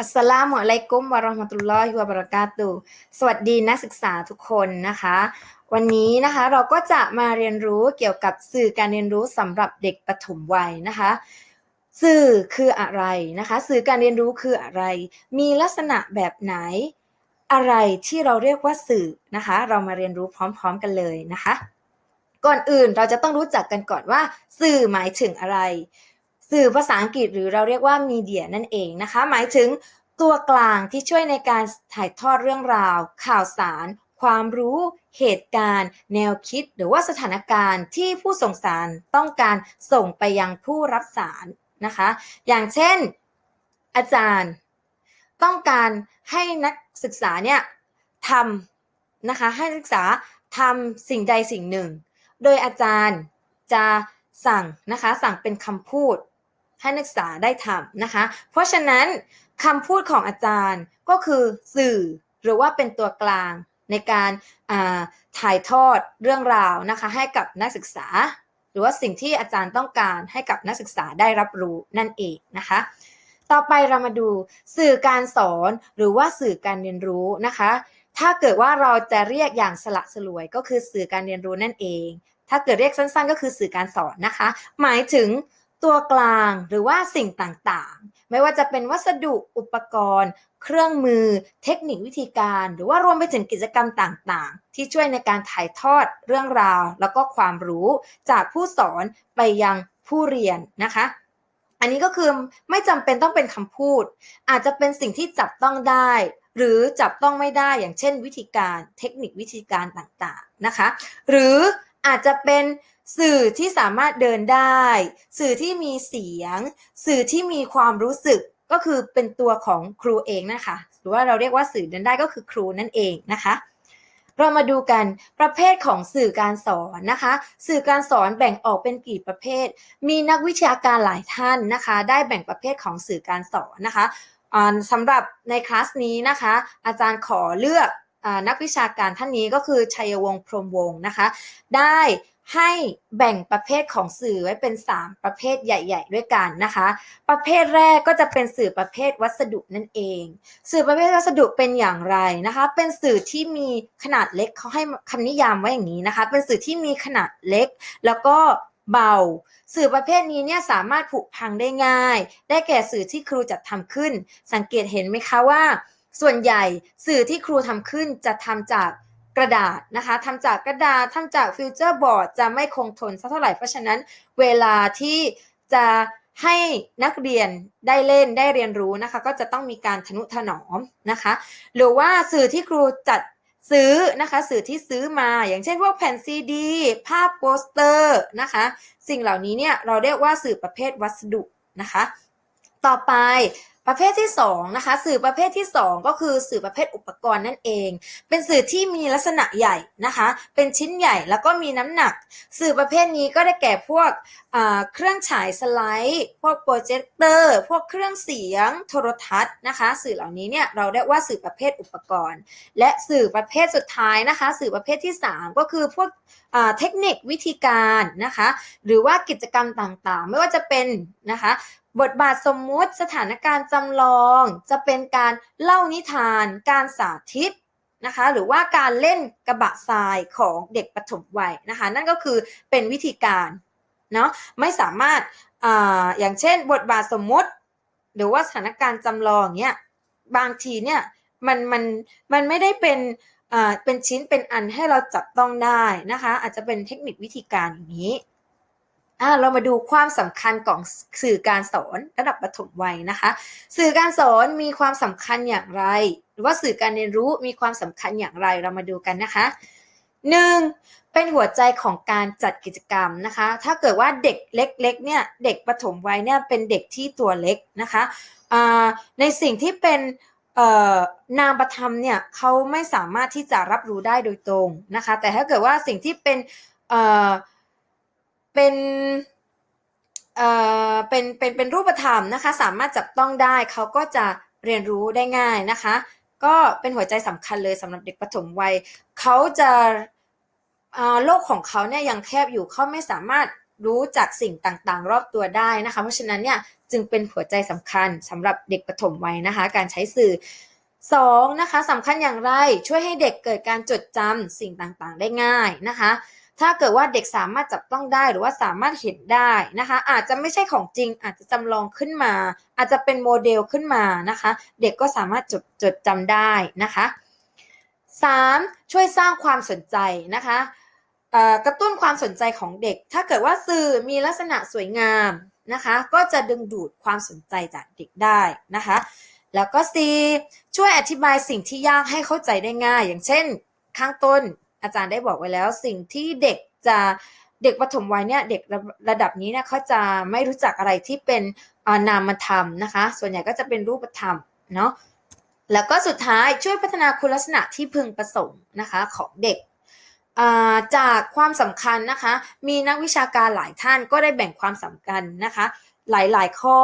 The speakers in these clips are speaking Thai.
อัสสลามุอะลัยกุมวะราะห์มะตุลลอฮิวะบะเราะกาตุสวัสดีนักศึกษาทุกคนนะคะ วันนี้นะคะเราก็จะมาเรียนรู้เกี่ยวกับสื่อการเรียนรู้สำหรับเด็กปฐมวัยนะคะ สื่อคืออะไรนะคะ สื่อการเรียนรู้คืออะไร มีลักษณะแบบไหน อะไรที่เราเรียกว่าสื่อนะคะ เรามาเรียนรู้พร้อม ๆ กันเลยนะคะ ก่อนอื่นเราจะต้องรู้จักกันก่อนว่า สื่อหมายถึงอะไร สื่อภาษาอังกฤษหรือเราเรียกว่ามีเดียนั่นเองนะคะ หมายถึงตัวกลางที่ช่วยในการถ่ายทอดเรื่องราว ข่าวสาร ความรู้ เหตุการณ์ แนวคิด หรือว่าสถานการณ์ที่ผู้ส่งสารต้องการส่งไปยังผู้รับสารนะคะ อย่างเช่น อาจารย์ต้องการให้นักศึกษาเนี่ยทำนะคะให้นักศึกษาทำสิ่งใดสิ่งหนึ่ง โดยอาจารย์จะสั่งนะคะสั่งเป็นคำพูด ให้นักศึกษาได้ทำนะคะ เพราะฉะนั้นคำพูดของอาจารย์ก็คือสื่อหรือว่าเป็นตัวกลางในการาถ่ายทอดเรื่องราวนะคะให้กับนักศึกษา หรือว่าสิ่งที่อาจารย์ต้องการให้กับนักศึกษาได้รับรู้นั่นเองนะคะ ต่อไปเรามาดูสื่อการสอนหรือว่าสื่อการเรียนรู้นะคะ ถ้าเกิดว่าเราจะเรียกอย่างสละสลวยก็คือสื่อการเรียนรู้นั่นเอง ถ้าเกิดเรียกสั้นๆ ก็คือสื่อการสอนนะคะ หมายถึง ตัวกลางหรือว่าสิ่งต่างๆ ไม่ว่าจะเป็นวัสดุอุปกรณ์ เครื่องมือ เทคนิควิธีการ หรือว่ารวมไปถึงกิจกรรมต่างๆ ที่ช่วยในการถ่ายทอดเรื่องราว แล้วก็ความรู้จากผู้สอนไปยังผู้เรียนนะคะ อันนี้ก็คือไม่จำเป็นต้องเป็นคำพูด อาจจะเป็นสิ่งที่จับต้องได้หรือจับต้องไม่ได้อย่างเช่นวิธีการเทคนิควิธีการต่างๆนะคะ หรืออาจจะเป็น สื่อที่สามารถเดินได้ สื่อที่มีเสียง สื่อที่มีความรู้สึกก็คือเป็นตัวของครูเองนะคะ หรือว่าเราเรียกว่าสื่อเดินได้ก็คือครูนั่นเองนะคะ เรามาดูกันประเภทของสื่อการสอนนะคะ สื่อการสอนแบ่งออกเป็นกี่ประเภท มีนักวิชาการหลายท่านนะคะ ได้แบ่งประเภทของสื่อการสอนนะคะสำหรับในคลาสนี้นะคะ อาจารย์ขอเลือกอนักวิชาการท่านนี้ก็คือชัยวงศ์พรมวงศ์นะคะ ได้ ให้แบ่งประเภทของสื่อไว้เป็น 3 ประเภทใหญ่ ๆ ด้วยกันนะคะ ประเภทแรกก็จะเป็นสื่อประเภทวัสดุนั่นเอง สื่อประเภทวัสดุเป็นอย่างไรนะคะ เป็นสื่อที่มีขนาดเล็กเขาให้คำนิยามไว้อย่างนี้นะคะ เป็นสื่อที่มีขนาดเล็ก แล้วก็เบา สื่อประเภทนี้เนี่ยสามารถผุพังได้ง่าย ได้แก่สื่อที่ครูจัดทำขึ้น สังเกตเห็นไหมคะว่า ส่วนใหญ่สื่อที่ครูทำขึ้นจะทำจาก กระดาษนะคะทำจากกระดาษทำจากฟิวเจอร์บอร์ดจะไม่คงทนสักเท่าไหร่ เพราะฉะนั้นเวลาที่จะให้นักเรียนได้เล่นได้เรียนรู้นะคะ ก็จะต้องมีการทนุถนอมนะคะ หรือว่าสื่อที่ครูจัดซื้อนะคะสื่อที่ซื้อมาอย่างเช่นพวกแผ่นซีดี ภาพโปสเตอร์นะคะ สิ่งเหล่านี้เนี่ยเราเรียกว่าสื่อประเภทวัสดุนะคะ ต่อไป ประเภทที่2นะคะสื่อประเภทที่ 2 ก็คือสื่อประเภทอุปกรณ์นั่นเอง เป็นสื่อที่มีลักษณะใหญ่นะคะ เป็นชิ้นใหญ่แล้วก็มีน้ำหนัก สื่อประเภทนี้ก็ได้แก่พวกเครื่องฉายสไลด์ พวกโปรเจคเตอร์ พวกเครื่องเสียง โทรทัศน์นะคะ สื่อเหล่านี้เนี่ยเราเรียกว่าสื่อประเภทอุปกรณ์ และสื่อประเภทสุดท้ายนะคะ สื่อประเภทที่ 3 ก็คือพวกเทคนิควิธีการนะคะ หรือว่ากิจกรรมต่างๆ ไม่ว่าจะเป็นนะคะ บทบาทสมมุติสถานการณ์จำลองจะเป็นการเล่านิทาน การสาธิตนะคะหรือว่าการเล่นกระบะทรายของเด็กปฐมวัยนะคะนั่นก็คือเป็นวิธีการเนาะไม่สามารถออย่างเช่น บทบาทสมมุติ หรือว่าสถานการณ์จำลองเนี่ยบางทีเนี่ยมันมันมันไม่ได้เป็นอ่าเป็นชิ้นเป็นอันให้เราจับต้องได้นะคะอาจจะเป็นเทคนิควิธีการอย่างนี้ อ่าเรามาดูความสำคัญของสื่อการสอนระดับปฐมวัยนะคะ สื่อการสอนมีความสำคัญอย่างไร หรือว่าสื่อการเรียนรู้มีความสำคัญอย่างไรเรามาดูกันนะคะหนึ่งเป็นหัวใจของการจัดกิจกรรมนะคะ ถ้าเกิดว่าเด็กเล็กๆเนี่ยเด็กปฐมวัยเนี่ยเป็นเด็กที่ตัวเล็กนะคะในสิ่งที่เป็นนามประธรรมเนี่ยเขาไม่สามารถที่จะรับรู้ได้โดยตรงนะคะ แต่ถ้าเกิดว่าสิ่งที่เป็น เป็นเอ่อเป็นเป็นเป็นรูปธรรมนะคะ สามารถจับต้องได้เขาก็จะเรียนรู้ได้ง่ายนะคะ ก็เป็นหัวใจสำคัญเลยสำหรับเด็กปฐมวัยเขาจะโลกของเขาเนี่ยยังแคบอยู่เขาไม่สามารถรู้จากสิ่งต่างๆ รอบตัวได้นะคะ เพราะฉะนั้นเนี่ยจึงเป็นหัวใจสำคัญสำหรับเด็กปฐมวัยนะคะ การใช้สื่อสองนะคะสำคัญอย่างไรช่วยให้เด็กเกิดการจดจำสิ่งต่างๆ ได้ง่ายนะคะ ถ้าเกิดว่าเด็กสามารถจับต้องได้หรือว่าสามารถเห็นได้นะคะ อาจจะไม่ใช่ของจริง อาจจะจำลองขึ้นมา อาจจะเป็นโมเดลขึ้นมานะคะ เด็กก็สามารถจดจดจำได้นะคะ 3. ช่วยสร้างความสนใจนะคะกระตุ้นความสนใจของเด็ก ถ้าเกิดว่าสื่อมีลักษณะสวยงามนะคะ ก็จะดึงดูดความสนใจจากเด็กได้นะคะ แล้วก็ C ช่วยอธิบายสิ่งที่ยากให้เข้าใจได้ง่าย อย่างเช่น ข้างต้น อาจารย์ได้บอกไว้แล้ว สิ่งที่เด็กจะเด็กปฐมวัยเนี่ยเด็กระระดับนี้เนี่ยเขาจะไม่รู้จักอะไรที่เป็นนามธรรมนะคะ ส่วนใหญ่ก็จะเป็นรูปธรรมเนาะแล้วก็สุดท้ายช่วยพัฒนาคุณลักษณะที่พึงประสงค์นะคะของเด็กาจากความสำคัญนะคะ มีนักวิชาการหลายท่านก็ได้แบ่งความสำคัญนะคะ หลายๆข้อ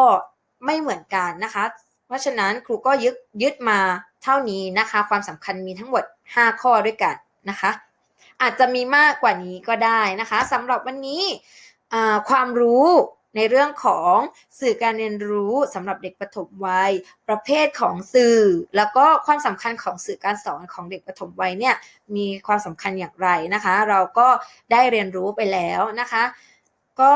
ไม่เหมือนกันนะคะ เพราะฉะนั้นครูก็ยึดยึดมาเท่านี้นะคะ ความสำคัญมีทั้งหมด 5 ข้อด้วยกันนะคะ อาจจะมีมากกว่านี้ก็ได้นะคะสำหรับวันนี้ความรู้ในเรื่องของสื่อการเรียนรู้สำหรับเด็กปฐมวัย ประเภทของสื่อ แล้วก็ความสำคัญของสื่อการสอนของเด็กปฐมวัยเนี่ยมีความสำคัญอย่างไรนะคะ เราก็ได้เรียนรู้ไปแล้วนะคะ ก็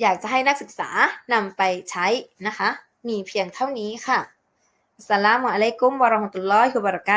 อยากจะให้นักศึกษานำไปใช้นะคะ มีเพียงเท่านี้ค่ะสลามุอะลัยกุมวะราะห์มะตุลลอฮิวะบะเราะกา